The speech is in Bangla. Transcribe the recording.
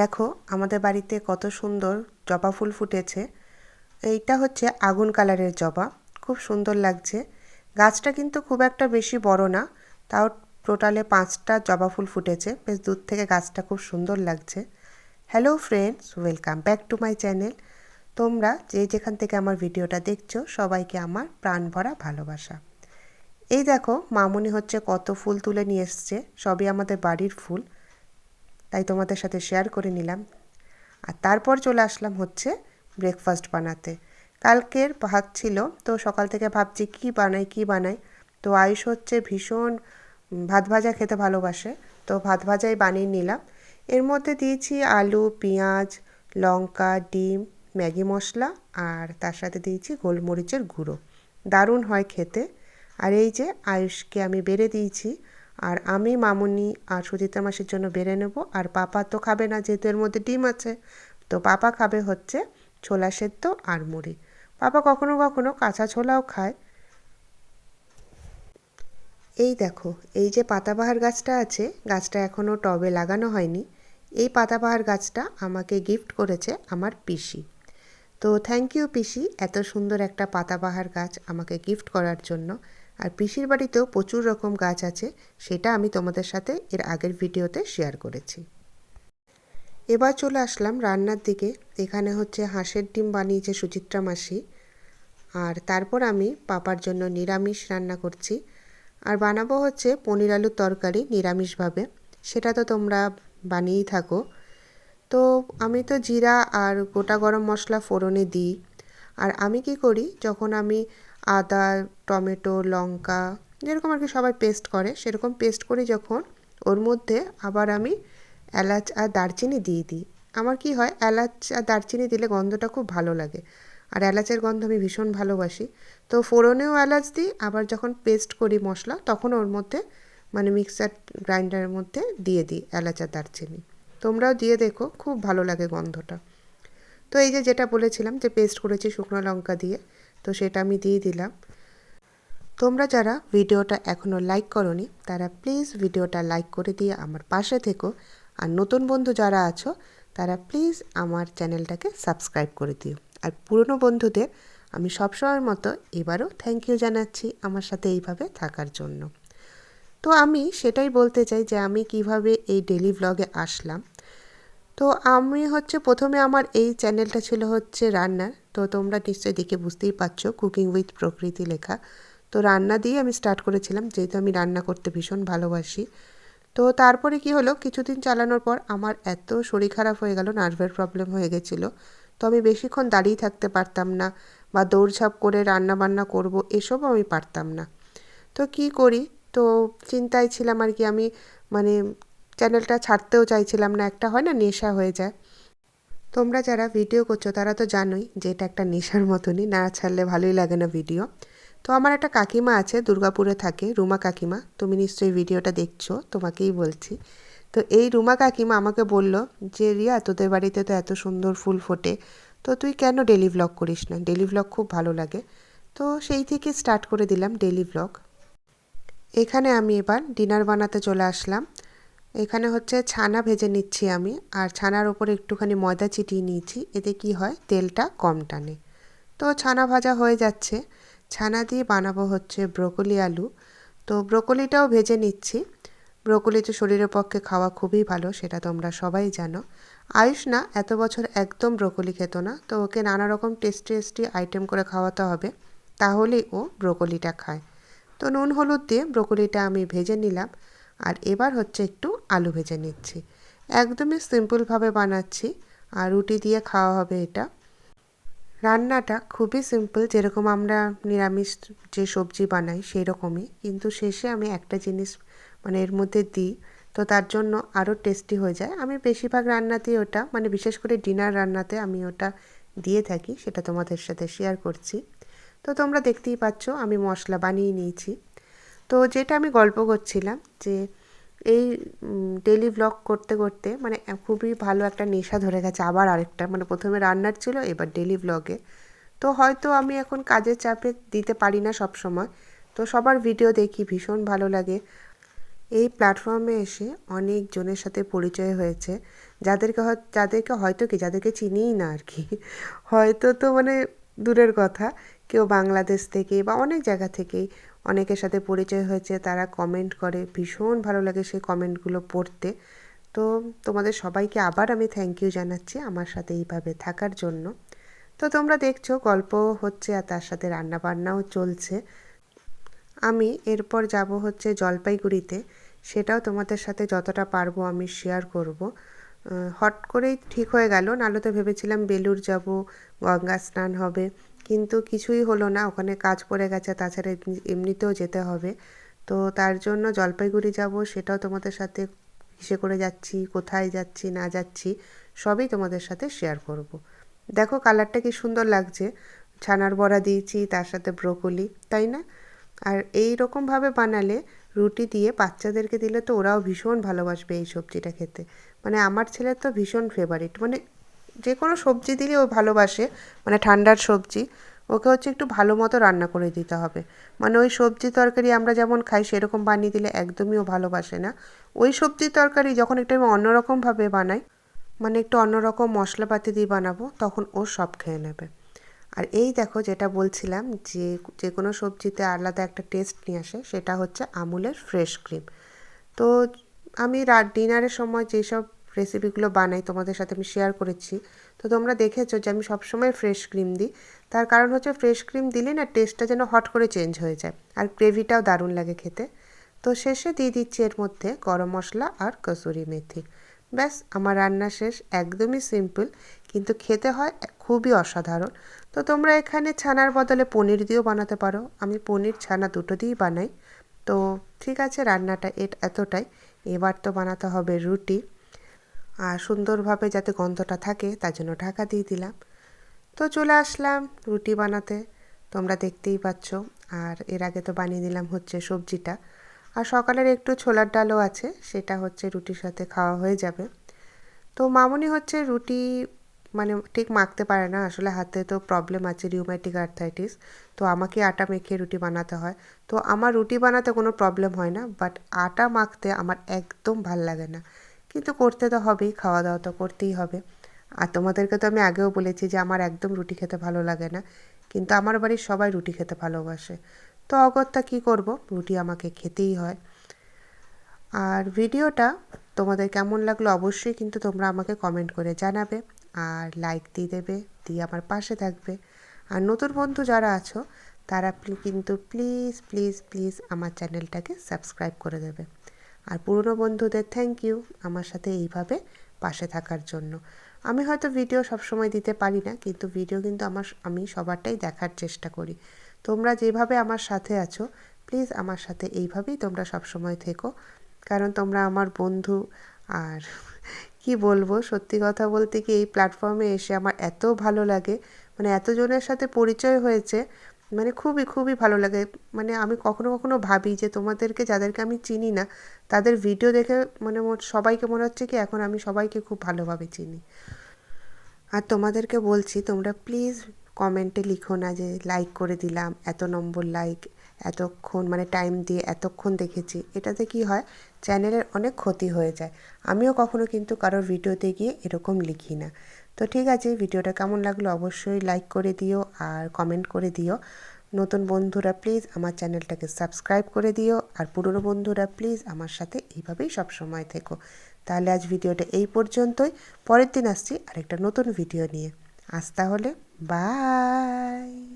দেখো আমাদের বাড়িতে কত সুন্দর জবা ফুল ফুটেছে। এইটা হচ্ছে আগুন কালারের জবা, খুব সুন্দর লাগছে। গাছটা কিন্তু খুব একটা বেশি বড় না, তাও টোটালে পাঁচটা জবা ফুল ফুটেছে। বেশ দূর থেকে গাছটা খুব সুন্দর লাগছে। Hello friends welcome back to my channel তোমরা যে যেখান থেকে আমার ভিডিওটা দেখছ, সবাইকে আমার প্রাণ ভরা ভালোবাসা। এই দেখো মামুনি হচ্ছে কত ফুল তুলে নিয়ে এসছে, সবই আমাদের বাড়ির ফুল। তাই তোমাদের সাথে শেয়ার করে নিলাম। আর তারপর চলে আসলাম হচ্ছে ব্রেকফাস্ট বানাতে। কালকের ভাত ছিল, তো সকাল থেকে ভাবছি কি বানাই কি বানাই? তো আয়ুষ হচ্ছে ভীষণ ভাত ভাজা খেতে ভালোবাসে, তো ভাত ভাজাই বানিয়ে নিলাম। এর মধ্যে দিয়েছি আলু, পেঁয়াজ, লঙ্কা, ডিম, ম্যাগি মশলা আর তার সাথে দিয়েছি গোলমরিচের গুঁড়ো। দারুণ হয় খেতে। আর এই যে আয়ুষকে আমি বেড়ে দিয়েছি আর আমি, মামুনি আর সুচিত্রা মাসির জন্য বেড়ে নেব। আর পাপা তো খাবে না, যেহেতু এর মধ্যে ডিম আছে। তো পাপা খাবে হচ্ছে ছোলা সেদ্ধ আর মুড়ি। পাপা কখনো কখনো কাঁচা ছোলাও খায়। এই দেখো, এই যে পাতাবাহার গাছটা আছে, গাছটা এখনও টবে লাগানো হয়নি। এই পাতাবাহার গাছটা আমাকে গিফট করেছে আমার পিসি। তো থ্যাংক ইউ পিসি, এত সুন্দর একটা পাতাবাহার গাছ আমাকে গিফট করার জন্য। আর পিসির বাড়িতেও প্রচুর রকম গাছ আছে, সেটা আমি তোমাদের সাথে এর আগের ভিডিওতে শেয়ার করেছি। এবার চলে আসলাম রান্নার দিকে। এখানে হচ্ছে হাঁসের ডিম বানিয়েছে সুচিত্রা মাসি। আর তারপর আমি পাপার জন্য নিরামিষ রান্না করছি। আর বানাবো হচ্ছে পনির আলুর তরকারি নিরামিষভাবে। সেটা তো তোমরা বানিয়েই থাকো। তো আমি তো জিরা আর গোটা গরম মশলা ফোড়নে দিই। আর আমি কি করি, যখন আমি আদা, টমেটো, লঙ্কা যেরকম আর কি সবাই পেস্ট করে, সেরকম পেস্ট করি যখন ওর মধ্যে আবার আমি এলাচ আর দারচিনি দিয়ে দিই। আমার কি হয়, এলাচ আর দারচিনি দিলে গন্ধটা খুব ভালো লাগে। আর এলাচের গন্ধ আমি ভীষণ ভালোবাসি। তো ফোড়নেও এলাচ দিই, আবার যখন পেস্ট করি মশলা, তখন ওর মধ্যে মানে মিক্সার গ্রাইন্ডারের মধ্যে দিয়ে দিই এলাচ আর দারচিনি। তোমরাও দিয়ে দেখো, খুব ভালো লাগে গন্ধটা। তো এই যে যেটা বলেছিলাম যে পেস্ট করেছি শুকনো লঙ্কা দিয়ে তো সেটা আমি দিয়ে দিলাম। তোমরা যারা ভিডিওটা এখনও লাইক করনি, তারা প্লিজ ভিডিওটা লাইক করে দিয়ে আমার পাশে থেকো। আর নতুন বন্ধু যারা আছো, তারা প্লিজ আমার চ্যানেলটাকে সাবস্ক্রাইব করে দিও। আর পুরনো বন্ধুদের আমি সবসময়ের মতো এবারও থ্যাংক ইউ জানাচ্ছি আমার সাথে এইভাবে থাকার জন্য। তো আমি সেটাই বলতে চাই যে আমি কীভাবে এই ডেলি ব্লগে আসলাম। তো আমি হচ্ছে প্রথমে আমার এই চ্যানেলটা ছিল হচ্ছে রান্নার। তো তোমরা নিশ্চয়ই দেখে বুঝতেই পারছ কুকিং উইথ প্রকৃতি লেখা। তো রান্না দিয়ে আমি স্টার্ট করেছিলাম, যেহেতু আমি রান্না করতে ভীষণ ভালোবাসি। তো তারপরে কি হলো, কিছুদিন চালানোর পর আমার এত শরীর খারাপ হয়ে গেল নার্ভের প্রবলেম হয়ে গেছিল। তো আমি বেশিক্ষণ দাঁড়িয়ে থাকতে পারতাম না বা দৌড়ঝাঁপ করে রান্না বান্না করব, এসবও আমি পারতাম না। তো কি করি? তো চিন্তায় ছিলাম আর কি, আমি মানে চ্যানেলটা ছাড়তেও চাইছিলাম না, একটা হয় না নেশা হয়ে যায়। তোমরা যারা ভিডিও করছ, তারা তো জানোই যে এটা একটা নেশার মতনই, না ছাড়লে ভালোই লাগে না ভিডিও তো আমার একটা কাকিমা আছে, দুর্গাপুরে থাকে, রুমা কাকিমা। তুমি নিশ্চয়ই ভিডিওটা দেখছ, তোমাকেই বলছি। তো এই রুমা কাকিমা আমাকে বলল যে, রিয়া, তোদের বাড়িতে তো এত সুন্দর ফুল ফোটে। তো তুই কেন ডেলি ভ্লগ করিস না? ডেলি ভ্লগ খুব ভালো লাগে। তো সেই থেকে স্টার্ট করে দিলাম ডেলি ভ্লগ এখানে আমি এবার ডিনার বানাতে চলে আসলাম। এখানে হচ্ছে ছানা ভেজে নিচ্ছি আমি, আর ছানার ওপরে একটুখানি ময়দা চিটিয়ে নিয়েছি, এতে কি হয়? তেলটা কম টানে। তো ছানা ভাজা হয়ে যাচ্ছে। ছানা দিয়ে বানাবো হচ্ছে ব্রোকলি আলু। তো ব্রোকলিটাও ভেজে নিচ্ছি। ব্রোকলি তো শরীরের পক্ষে খাওয়া খুবই ভালো, সেটা তোমরা সবাই জানো। আয়ুষ না, এত বছর একদম ব্রোকলি খেত না, তো ওকে নানা রকম টেস্টি টেস্টি আইটেম করে খাওয়াতে হবে, তাহলেই ও ব্রোকলিটা খায়। তো নুন হলুদ দিয়ে ব্রোকলিটা আমি ভেজে নিলাম। আর এবার হচ্ছে একটু আলু ভেজে নিচ্ছি। একদমই সিম্পলভাবে বানাচ্ছি আর রুটি দিয়ে খাওয়া হবে এটা। রান্নাটা খুবই সিম্পল যেরকম আমরা নিরামিষ যে সবজি বানাই সেই রকমই কিন্তু শেষে আমি একটা জিনিস মানে এর মধ্যে দিই, তো তার জন্য আরও টেস্টি হয়ে যায়। আমি বেশিরভাগ রান্নাতেই ওটা মানে বিশেষ করে ডিনার রান্নাতে আমি ওটা দিয়ে থাকি, সেটা তোমাদের সাথে শেয়ার করছি। তো তোমরা দেখতেই পাচ্ছ, আমি মশলা বানিয়ে নিয়েছি। তো যেটা আমি গল্প করছিলাম যে এই ডেলি ব্লগ করতে করতে মানে খুবই ভালো একটা নেশা ধরে গেছে আবার আরেকটা। মানে প্রথমে রান্নার ছিল, এবার ডেলি ব্লগে তো হয়তো আমি এখন কাজের চাপে দিতে পারি না সব সময় তো সবার ভিডিও দেখি, ভীষণ ভালো লাগে। এই প্ল্যাটফর্মে এসে অনেক জনের সাথে পরিচয় হয়েছে। যাদেরকে হয় যাদেরকে হয়তো কি, যাদেরকে চিনিই না আর কি। হয়তো তো মানে দূরের কথা। কেউ বাংলাদেশ থেকে বা অনেক জায়গা থেকেই অনেকের সাথে পরিচয় হয়েছে, তারা কমেন্ট করে, ভীষণ ভালো লাগে সেই কমেন্টগুলো পড়তে। তো তোমাদের সবাইকে আবার আমি থ্যাংক ইউ জানাচ্ছি আমার সাথে এইভাবে থাকার জন্য। তো তোমরা দেখছ গল্প হচ্ছে আর তার সাথে রান্নাবান্নাও চলছে। আমি এরপর যাব হচ্ছে জলপাইগুড়িতে, সেটাও তোমাদের সাথে যতটা পারব আমি শেয়ার করব। হট করেই ঠিক হয়ে গেল, নাহলে তো ভেবেছিলাম বেলুর যাব, গঙ্গা স্নান হবে। কিন্তু কিছুই হলো না। ওখানে কাজ পড়ে গেছে, তাছাড়া এমনিতেও যেতে হবে। তো তার জন্য জলপাইগুড়ি যাব, সেটাও তোমাদের সাথে কিসে করে যাচ্ছি, কোথায় যাচ্ছি, না যাচ্ছি, সবই তোমাদের সাথে শেয়ার করব। দেখো কালারটা কি সুন্দর লাগছে। ছানার বড়া দিয়েছি, তার সাথে ব্রোকলি তাই না? আর এই রকমভাবে বানালে রুটি দিয়ে বাচ্চাদেরকে দিলে তো ওরাও ভীষণ ভালোবাসবে এই সবজিটা খেতে। মানে আমার ছেলের তো ভীষণ ফেভারিট মানে যে কোনো সবজি দিলে ও ভালোবাসে মানে ঠান্ডার সবজি, ওকে হচ্ছে একটু ভালো মতো রান্না করে দিতে হবে। মানে ওই সবজি তরকারি আমরা যেমন খাই, সেরকম বানিয়ে দিলে একদমই ও ভালোবাসে না। ওই সবজি তরকারি যখন একটু আমি অন্যরকমভাবে বানাই মানে একটু অন্যরকম মশলাপাতি দিয়ে বানাবো, তখন ও সব খেয়ে নেবে। আর এই দেখো যেটা বলছিলাম যে যে কোনো সবজিতে আলাদা একটা টেস্ট নিয়ে আসে, সেটা হচ্ছে আমুলের ফ্রেশ ক্রিম। তো আমি রাত ডিনারের সময় যেসব রেসিপিগুলো বানাই, তোমাদের সাথে আমি শেয়ার করেছি। তো তোমরা দেখেছ যে আমি সবসময় ফ্রেশ ক্রিম দিই। তার কারণ হচ্ছে ফ্রেশ ক্রিম দিলে না টেস্টটা যেন হট করে চেঞ্জ হয়ে যায় আর গ্রেভিটাও দারুণ লাগে খেতে। তো শেষে দিয়ে দিচ্ছি এর মধ্যে গরম মশলা আর কসুরি মেথি। ব্যাস, আমার রান্না শেষ, একদমই সিম্পল কিন্তু খেতে হয় খুবই অসাধারণ। তো তোমরা এখানে ছানার বদলে পনির দিয়েও বানাতে পারো। আমি পনির, ছানা দুটো দিয়েই বানাই। তো ঠিক আছে, রান্নাটা এটা, এতটাই। এবার তো বানাতে হবে রুটি। আর সুন্দরভাবে যাতে গন্ধটা থাকে, তার জন্য ঢাকা দিয়ে দিলাম। তো চলে আসলাম রুটি বানাতে, তোমরা দেখতেই পাচ্ছ। আর এর আগে তো বানিয়ে দিলাম হচ্ছে সবজিটা। আর সকালের একটু ছোলার ডালও আছে, সেটা হচ্ছে রুটির সাথে খাওয়া হয়ে যাবে। তো মামুনি হচ্ছে রুটি মানে ঠিক মাখতে পারে না, আসলে হাতে তো প্রবলেম আছে রিউম্যাটিক আর্থাইটিস তো আমাকে আটা মেখে রুটি বানাতে হয়। তো আমার রুটি বানাতে কোনো প্রবলেম হয় না বাট আটা মাখতে আমার একদম ভালো লাগে না। কিন্তু করতে তো হবেই খাওয়া দাওয়া তো করতেই হবে। আর তোমাদেরকে তো আমি আগেও বলেছি যে আমার একদম রুটি খেতে ভালো লাগে না, কিন্তু আমার বাড়ির সবাই রুটি খেতে ভালোবাসে। তো অগত্যা কী করব? রুটি আমাকে খেতেই হয়। আর ভিডিওটা তোমাদের কেমন লাগল অবশ্যই কিন্তু তোমরা আমাকে কমেন্ট করে জানাবে, আর লাইক দিয়ে দেবে, দিয়ে আমার পাশে থাকবে। আর নতুন বন্ধু যারা আছো, তারা কিন্তু প্লিজ প্লিজ প্লিজ আমার চ্যানেলটাকে সাবস্ক্রাইব করে দেবে। আর পুরনো বন্ধুদের থ্যাংক ইউ আমার সাথে এইভাবে পাশে থাকার জন্য। আমি হয়তো ভিডিও সবসময় দিতে পারি না, কিন্তু ভিডিও কিন্তু আমার আমি সবারটাই দেখার চেষ্টা করি। তোমরা যেভাবে আমার সাথে আছো প্লিজ আমার সাথে এইভাবেই তোমরা সবসময় থেকো। কারণ তোমরা আমার বন্ধু, আর কি বলব, সত্যি কথা বলতে কি এই প্ল্যাটফর্মে এসে আমার এত ভালো লাগে। মানে এতজনের সাথে পরিচয় হয়েছে মানে খুবই খুবই ভালো লাগে। মানে আমি কখনো কখনো ভাবি যে তোমাদেরকে, যাদেরকে আমি চিনি না, তাদের ভিডিও দেখে মানে সবাইকে মনে হচ্ছে কি এখন আমি সবাইকে খুব ভালোভাবে চিনি। আর তোমাদেরকে বলছি, তোমরা প্লিজ কমেন্টে লিখো না যে লাইক করে দিলাম, এত নম্বর লাইক এতক্ষণ মানে টাইম দিয়ে এতক্ষণ দেখেছি। এটাতে কি হয় চ্যানেলের অনেক ক্ষতি হয়ে যায়। আমিও কখনো কিন্তু কারোর ভিডিওতে গিয়ে এরকম লিখি না। তো ঠিক আছে ভিডিওটা কেমন লাগল অবশ্যই লাইক করে দিও আর কমেন্ট করে দিও। নতুন বন্ধুরা প্লিজ আমার চ্যানেলটাকে সাবস্ক্রাইব করে দিও আর পুরনো বন্ধুরা প্লিজ আমার সাথে এইভাবেই সব সময় থেকো। তাহলে আজ ভিডিওটা এই পর্যন্তই, পরের দিন আসছি আরেকটা নতুন ভিডিও নিয়ে। আজ তাহলে বাই